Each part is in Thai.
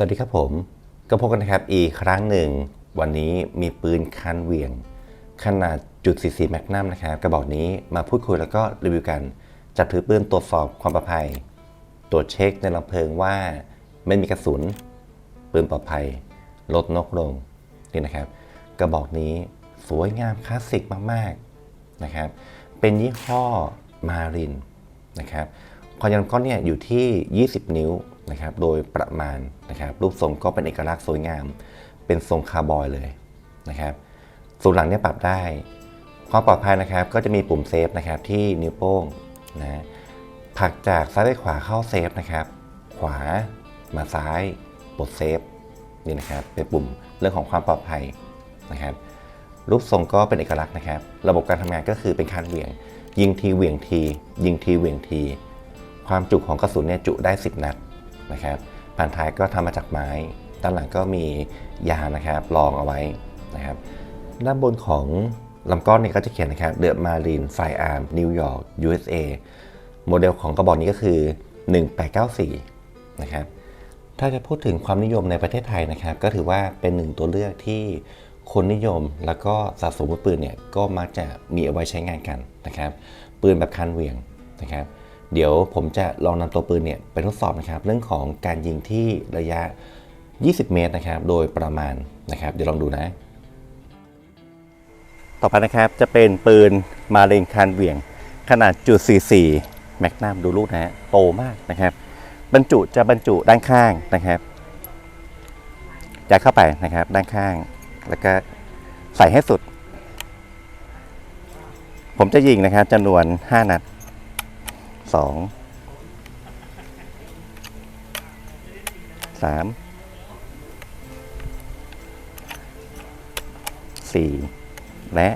สวัสดีครับผม ก็พบกันนะครับอีกครั้งหนึ่ง วันนี้มีปืนคันเหวี่ยง ขนาดจุด44แมกนัมนะครับกระบอกนี้มาพูดคุยแล้วก็รีวิวกันจับถือปืนตรวจสอบความปลอดภัย ตรวจเช็คในลำเพลิงว่าไม่มีกระสุน ปืนปลอดภัย ลดนกลงนี่นะครับ กระบอกนี้สวยงามคลาสสิกมากๆนะครับเป็นยี่ห้อมารินนะครับความยาวก้องเนี่ยอยู่ที่ 20 นิ้ว นะครับโดยประมาณนะครับรูปทรงก็เป็นเอกลักษณ์สวยงาม เป็นทรงคาร์บอยเลยนะครับส่วนหลังเนี่ยปรับได้ความปลอดภัยนะครับก็จะมีปุ่มเซฟนะครับที่นิ้วโป้งนะผลักจากซ้ายไปขวาเข้าเซฟนะครับ ขวามาซ้ายปลดเซฟนี่นะครับเป็นปุ่มเรื่องของความปลอดภัยนะครับ รูปทรงก็เป็นเอกลักษณ์นะครับ ระบบการทำงานก็คือเป็นคันเหวี่ยง ยิงทีเหวี่ยงที ยิงทีเหวี่ยงที ความจุของกระสุนเนี่ยจุได้ 10 นัด นะครับผ่านท้ายก็ทำมาจากไม้ ด้านหลังก็มียางนะครับรองเอาไว้นะครับ ด้านบนของลำก้องเนี่ยก็จะเขียนนะครับเดอะมารีนไฟอาร์มนิวยอร์ก USA โมเดลของกระบอกนี้ก็คือ 1894 นะครับ ถ้าจะพูดถึงความนิยมในประเทศไทยนะครับ ก็ถือว่าเป็นหนึ่งตัวเลือกที่คนนิยมแล้วก็สะสมปืนเนี่ยก็มักจะมีเอาไว้ใช้งานกันนะครับ ปืนแบบคันเหวี่ยงนะครับ เดี๋ยวผมจะลองนำตัวปืนเนี่ยไปทดสอบนะครับ เรื่องของการยิงที่ระยะ 20 เมตรนะครับ โดยประมาณนะครับ เดี๋ยวลองดูนะ ต่อไปนะครับจะเป็นปืนมาเรงคันเวียง ขนาดจุด44แมกนัมดูลูกนะฮะโตมากนะครับ บรรจุจะบรรจุด้านข้างนะครับยัดเข้าไปนะครับ ด้านข้าง แล้วก็ใส่ให้สุด ผมจะยิงนะครับจำนวน 5 นัด 2 3 4และ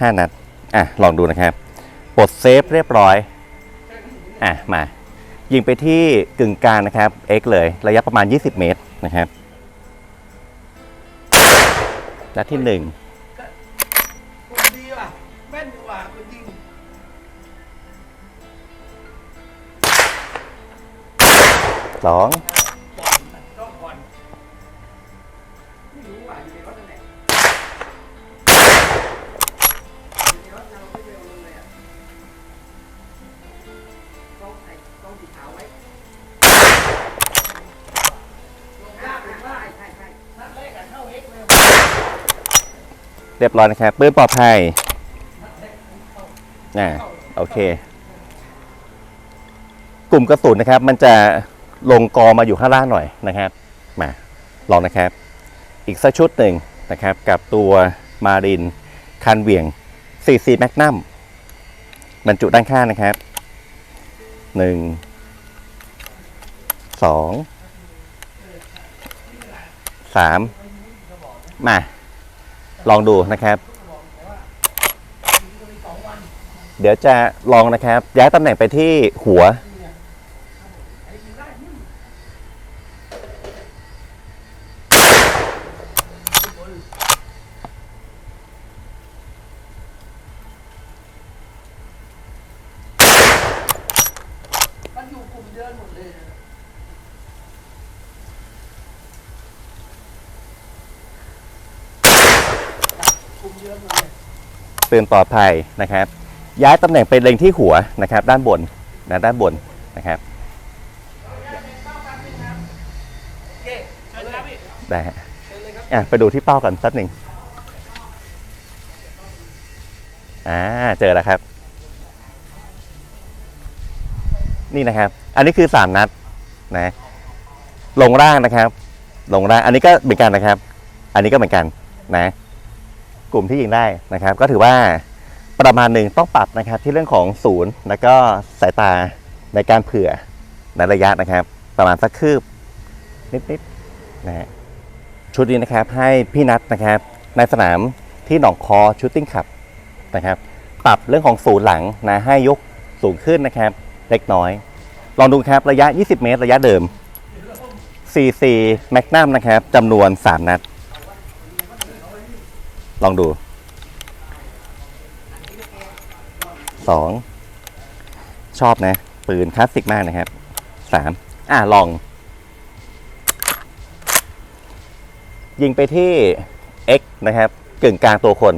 5นัด อะ ลองดูนะครับปลดเซฟเรียบร้อย อะ มา ยิงไปที่กึ่งกลางนะครับ X เลย ระยะประมาณ 20 เมตรนะครับนัดที่1คน ส่ต้องสีขาวไว้ลงยากเรียบร้อยนะครับปืนปลอดภัยอ่าโอเค กลุ่มกระสุนนะครับ มันจะ ลงกอมาอยู่ข้างล่างหน่อยนะครับมาลองนะครับ อีกสักชุดหนึ่งนะครับ กับตัวมารินคันเหวี่ยง44แมกนัมบรรจุด้านข้างนะครับ 1 2 3 มา ลองดูนะครับ เดี๋ยวจะลองนะครับ ย้ายตำแหน่งไปที่หัว มันอยู่กลุ่ม เดินหมดเลยนะกลุ่มเดินหมดเลยปืนปลอดภัยนะครับ ย้ายตำแหน่งไปเล็งที่หัวนะครับ ด้านบนนะด้านบนนะครับได้ฮะอะไปดูที่เป้ากันสักหนึ่งอ่าเจอแล้วครับ นี่นะครับ อันนี้คือสามนัดนะลงร่างนะครับ ลงร่างอันนี้ก็เหมือนกันนะครับ อันนี้ก็เหมือนกันนะ กลุ่มที่ยิงได้นะครับ ก็ถือว่าประมาณหนึ่งต้องปรับนะครับ ที่เรื่องของศูนย์แล้วก็สายตาในการเผื่อในระยะนะครับ ประมาณสักคืบนิดๆนะฮะชุดนี้นะครับให้พี่นัทนะครับ ในสนามที่หนองคอชูตติ้งขับนะครับ ปรับเรื่องของศูนย์หลังนะให้ยกสูงขึ้นนะครับ เล็กน้อย ลองดูครับระยะ 20 เมตร ระยะเดิม 44 แมกนัมนะครับจำนวน 3 นัด ลองดู 2 ชอบนะ ปืนคลาสสิกมากนะครับ 3 อะ ลอง ยิงไปที่ X นะครับกึ่งกลางตัวคน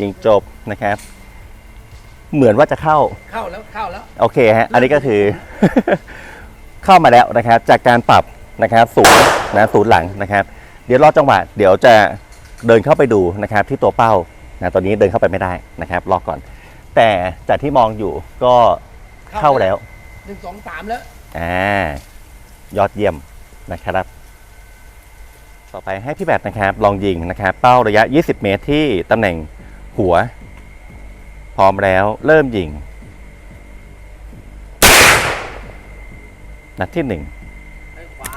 ยิงจบนะครับ เหมือนว่าจะเข้า เข้าแล้วเข้าแล้ว โอเคฮะ อันนี้ก็คือ เข้ามาแล้วนะครับ จากการปรับนะครับศูนย์นะศูนย์หลังนะครับ เดี๋ยวรอจังหวะเดี๋ยวจะเดินเข้าไปดูนะครับ ที่ตัวเป้านะตอนนี้เดินเข้าไปไม่ได้นะครับ รอก่อน แต่จากที่มองอยู่ก็เข้าแล้วหนึ่งสองสามแล้วอ่ายอดเยี่ยมนะครับ ต่อไปให้พี่แบทนะครับ ลองยิงนะครับ เป้าระยะ 20 เมตรที่ตำแหน่ง หัว พร้อมแล้วเริ่มยิง นัดที่หนึ่งไปขวา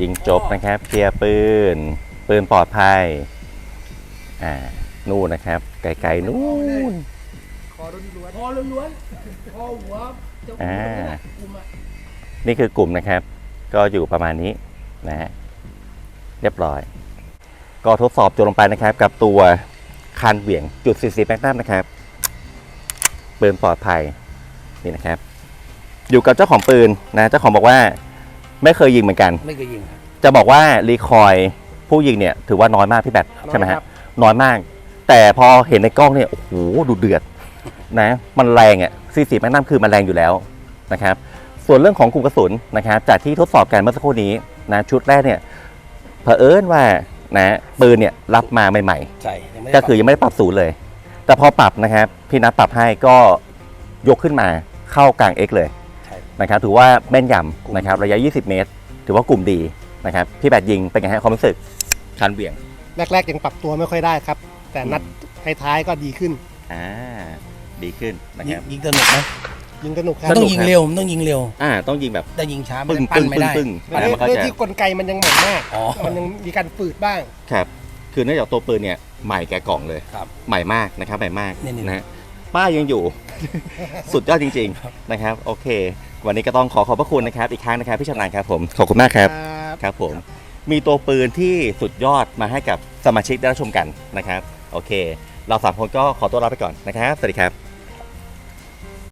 ยิงจบนะครับเคลียร์ปืน ปืนปลอดภัย อ่า นู่นนะครับ ไกลๆนู่นคอล้วนๆคอล้วนๆคอหัวเจ้าอ่ากลุ่มอะ นี่คือกลุ่มนะครับ ก็อยู่ประมาณนี้นะฮะเรียบร้อย ก็ทดสอบจนลงไปนะครับ กับตัวคันเหวี่ยงจุด40แมกนัมนะครับปืนปลอดภัยนี่นะครับ อยู่กับเจ้าของปืนนะเจ้าของบอกว่าไม่เคยยิงเหมือนกัน ไม่เคยยิงครับจะบอกว่ารีคอยผู้ยิงเนี่ย ถือว่าน้อยมากพี่แบทใช่ไหมน้อยคฮะรับน้อยมาก แต่พอเห็นในกล้องเนี่ยโอ้โหดูเดือดนะ มันแรงอะ40แมกนัมคือมันแรงอยู่แล้วนะครับ ส่วนเรื่องของกลุ่มกระสุนนะครับจากที่ทดสอบกันเมื่อสักครู่นี้นะชุดแรกเนี่ยเผอิญว่านะปืนเนี่ยรับมาใหม่ใช่ยังไม่ๆ ได้ก็คือยังไม่ได้ปรับศูนย์เลย แต่พอปรับนะครับพี่นัทปรับให้ก็ยกขึ้นมาเข้ากลาง X เลยใช่ นะครับถือว่าแม่นยำนะครับระยะ 20 เมตร ถือว่ากลุ่มดีนะครับพี่แบดยิงเป็นไงฮะความรู้สึกคันเหวี่ยง แรกๆยังปรับตัวไม่ค่อยได้ครับ แต่นัดท้ายๆก็ดีขึ้น อ่า ดีขึ้นนะยิคงรับยิงสนุกนะ ยิงสนุกคมัรันบต้องยิงเร็วมันต้องยิงเร็วอ่า ต้องยิงแบบได้ยิงช้าปึ้มันงปั้ปึ้นงไม่ปึ้งได้ ปึ้งด้วยอันนั้นมันก็ด้วยจะที่กลไกมันยังใหม่มาก อ๋อ มันยังมีการฝืดบ้าง ครับ คือเนื่องจากตัวปืนเนี่ยใหม่แกะกล่องเลยครับใหม่มากนะครับใหม่มากนี่ๆ นะฮะป้ายยังอยู่ สุดยอดจริง ๆนะครับ โอเค วันนี้ก็ต้องขอขอบพระคุณนะครับ อีกครั้งนะครับพี่ชำนาญครับผมขอบคุณมากครับ ครับครับผมมีตัวปืนที่สุดยอดมาให้กับสมาชิกได้รับชมกันนะครับ โอเค เราสามคนก็ขอตัวลาไปก่อนนะครับ สวัสดีครับ